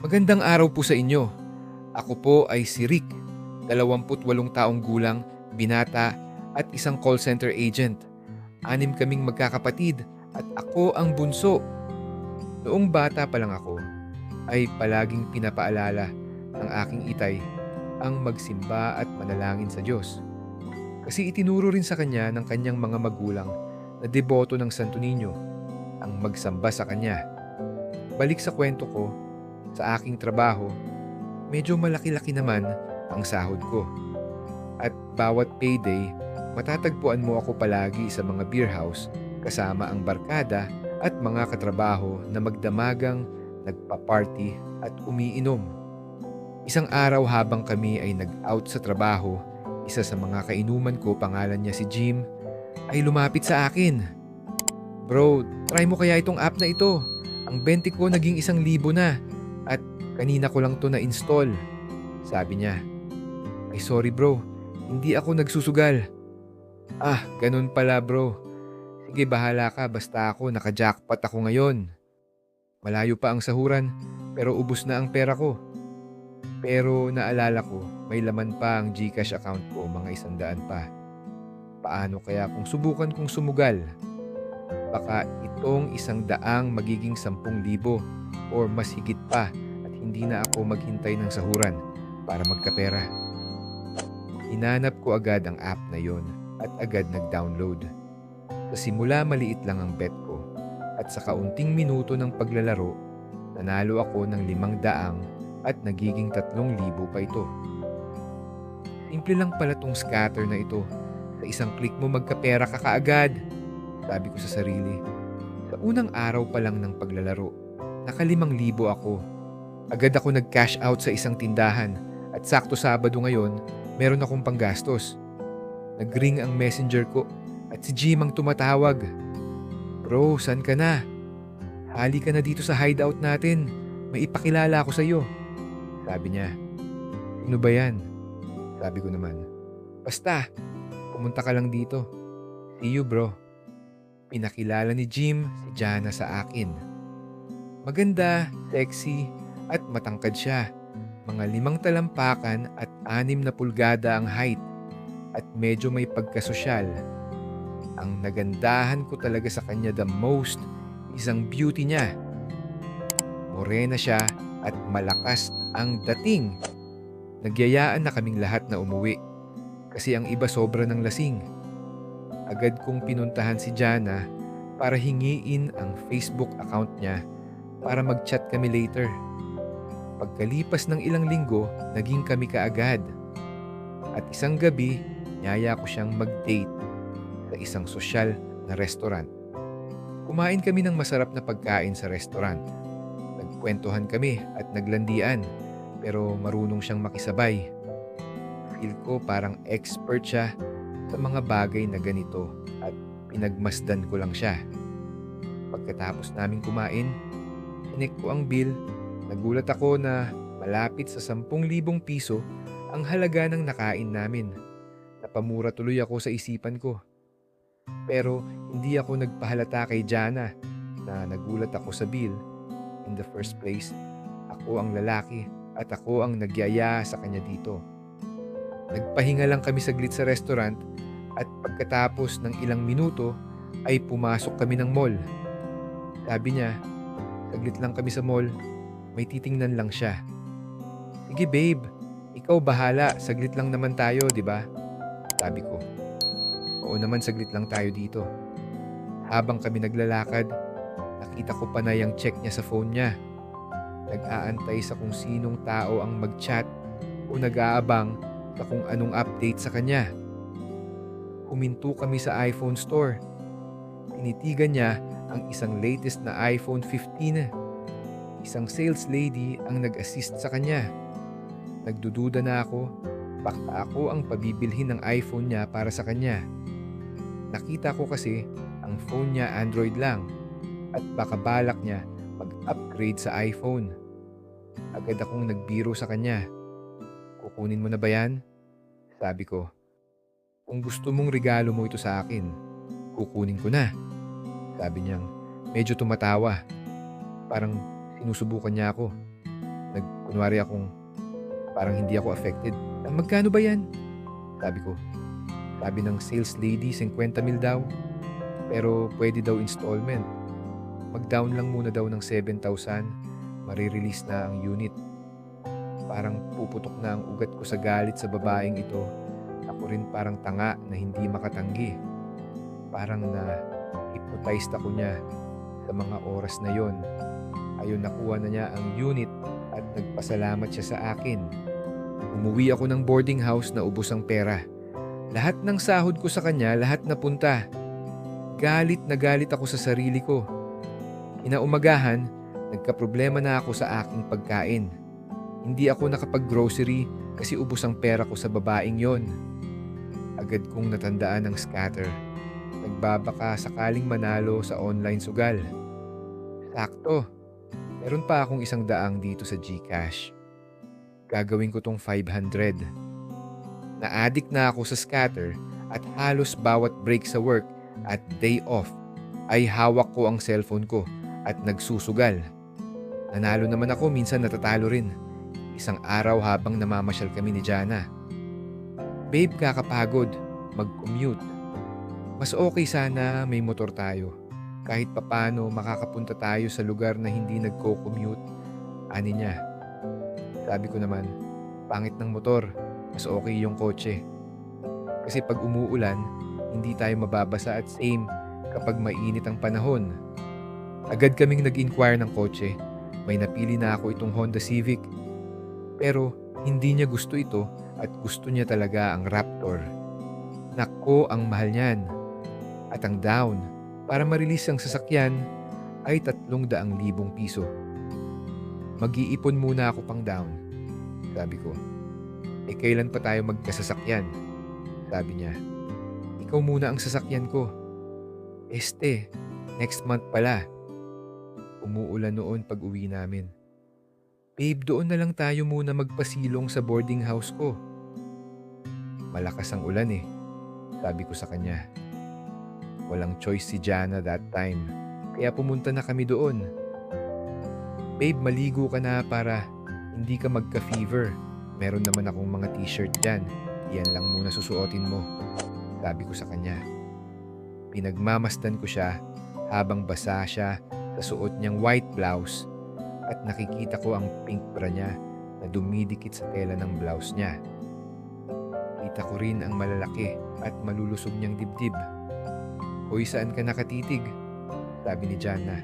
Magandang araw po sa inyo. Ako po ay si Rick, 28 taong gulang, binata at isang call center agent. Anim kaming magkakapatid at ako ang bunso. Noong bata pa lang ako, ay palaging pinapaalala ng aking itay ang magsimba at manalangin sa Diyos. Kasi itinuro rin sa kanya ng kanyang mga magulang na deboto ng Santo Niño ang magsamba sa kanya. Balik sa kwento ko, sa aking trabaho, medyo malaki-laki naman ang sahod ko. At bawat payday, matatagpuan mo ako palagi sa mga beer house kasama ang barkada at mga katrabaho na magdamagang nagpa-party at umiinom. Isang araw habang kami ay nag-out sa trabaho, isa sa mga kainuman ko pangalan niya si Jim, ay lumapit sa akin. Bro, try mo kaya itong app na ito. Ang 20 ko naging isang libo na kanina ko lang to na-install. Sabi niya. Ay sorry bro, hindi ako nagsusugal. Ah, ganun pala bro. Sige bahala ka basta ako naka-jackpot ako ngayon. Malayo pa ang sahuran pero ubos na ang pera ko. Pero naalala ko, may laman pa ang Gcash account ko mga isandaan pa. Paano kaya kung subukan kong sumugal? Baka itong isang daang magiging sampung libo or mas higit pa hindi na ako maghintay ng sahuran para magkapera. Hinanap ko agad ang app na yon at agad nag-download. Sa simula maliit lang ang bet ko at sa kaunting minuto ng paglalaro, nanalo ako ng limang daang at nagiging tatlong libo pa ito. Simple lang pala tong scatter na ito. Sa isang click mo magkapera ka kaagad. Sabi ko sa sarili. Sa unang araw pa lang ng paglalaro, nakalimang libo ako. Agad ako nag-cash out sa isang tindahan at sakto Sabado ngayon, meron akong panggastos. Nagring ang messenger ko at si Jim ang tumatawag. Bro, san ka na? Hali ka na dito sa hideout natin. May ipakilala ako sa iyo. Sabi niya. Sino ba yan? Sabi ko naman. Basta, pumunta ka lang dito. See you bro. Pinakilala ni Jim si Jana sa akin. Maganda, sexy, at matangkad siya. Mga limang talampakan at anim na pulgada ang height at medyo may pagkasosyal. Ang nagandahan ko talaga sa kanya the most isang beauty niya. Morena siya at malakas ang dating. Nagyayaan na kaming lahat na umuwi kasi ang iba sobra ng lasing. Agad kong pinuntahan si Jana para hingiin ang Facebook account niya para mag-chat kami later. Pagkalipas ng ilang linggo, naging kami kaagad. At isang gabi, niyaya ko siyang mag-date sa isang sosyal na restaurant. Kumain kami ng masarap na pagkain sa restaurant. Nagkwentuhan kami at naglandian pero marunong siyang makisabay. Feel ko parang expert siya sa mga bagay na ganito at pinagmasdan ko lang siya. Pagkatapos namin kumain, sinek ko ang bill Nagulat ako na malapit sa 10,000 piso ang halaga ng nakain namin. Napamura tuloy ako sa isipan ko. Pero hindi ako nagpahalata kay Jana na nagulat ako sa bill. In the first place, ako ang lalaki at ako ang nagyaya sa kanya dito. Nagpahinga lang kami saglit sa restaurant at pagkatapos ng ilang minuto ay pumasok kami ng mall. Sabi niya, saglit lang kami sa mall may titingnan lang siya. Sige babe, ikaw bahala, saglit lang naman tayo, di ba? Sabi ko. Oo naman saglit lang tayo dito. Habang kami naglalakad, nakita ko pa na yung check niya sa phone niya. Nag-aantay sa kung sinong tao ang mag-chat o nag-aabang sa kung anong update sa kanya. Huminto kami sa iPhone store. Tinitigan niya ang isang latest na iPhone 15 Isang sales lady ang nag-assist sa kanya. Nagdududa na ako, baka ako ang pabibilhin ng iPhone niya para sa kanya. Nakita ko kasi ang phone niya Android lang at baka balak niya mag-upgrade sa iPhone. Agad akong nagbiro sa kanya. Kukunin mo na ba yan? Sabi ko. Kung gusto mong regalo mo ito sa akin, kukunin ko na. Sabi niyang medyo tumatawa. Parang Sinusubukan niya ako. Nagkunwari akong parang hindi ako affected. "Ah, Magkano ba yan? Sabi ko. Sabi ng sales lady, 50 mil daw. Pero pwede daw installment. Mag-down lang muna daw ng 7,000. Marirelease na ang unit. Parang puputok na ang ugat ko sa galit sa babaeng ito. Ako rin parang tanga na hindi makatanggi. Parang na hypnotized ako niya sa mga oras na yon. Ayun nakuha na niya ang unit at nagpasalamat siya sa akin. Umuwi ako ng boarding house na ubos ang pera. Lahat ng sahod ko sa kanya, lahat napunta. Galit na galit ako sa sarili ko. Inaumagahan, nagkaproblema na ako sa aking pagkain. Hindi ako nakapag-grocery kasi ubos ang pera ko sa babaeng yon. Agad kong natandaan ang scatter. Nagbabaka sakaling manalo sa online sugal. Sakto. Meron pa akong isang daang dito sa GCash. Gagawin ko tong 500. Na-addict na ako sa scatter at halos bawat break sa work at day off ay hawak ko ang cellphone ko at nagsusugal. Nanalo naman ako, minsan natatalo rin. Isang araw habang namamasyal kami ni Jana. Babe, kakapagod. Mag-commute. Mas okay sana may motor tayo. Kahit papano makakapunta tayo sa lugar na hindi nagko-commute. Ani niya. Sabi ko naman, pangit ng motor. Mas okay yung kotse. Kasi pag umuulan, hindi tayo mababasa at same kapag mainit ang panahon. Agad kaming nag-inquire ng kotse. May napili na ako itong Honda Civic. Pero hindi niya gusto ito at gusto niya talaga ang Raptor. Nako ang mahal niyan. At ang down para ma-release ang sasakyan ay 300,000 piso. Mag-iipon muna ako pang down. Sabi ko. Eh kailan pa tayo magkasasakyan? Sabi niya. Ikaw muna ang sasakyan ko. Este, next month pala. Umuulan noon pag uwi namin. Babe, doon na lang tayo muna magpasilong sa boarding house ko. Malakas ang ulan eh, sabi ko sa kanya. Walang choice si Jana that time, kaya pumunta na kami doon. Babe, maligo ka na para hindi ka magka-fever. Meron naman akong mga t-shirt dyan. Yan lang muna susuotin mo. Sabi ko sa kanya. Pinagmamasdan ko siya habang basa siya sa suot niyang white blouse at nakikita ko ang pink bra niya na dumidikit sa tela ng blouse niya. Kita ko rin ang malalaki at malulusog niyang dibdib. Hoy, saan ka nakatitig? Sabi ni Jana.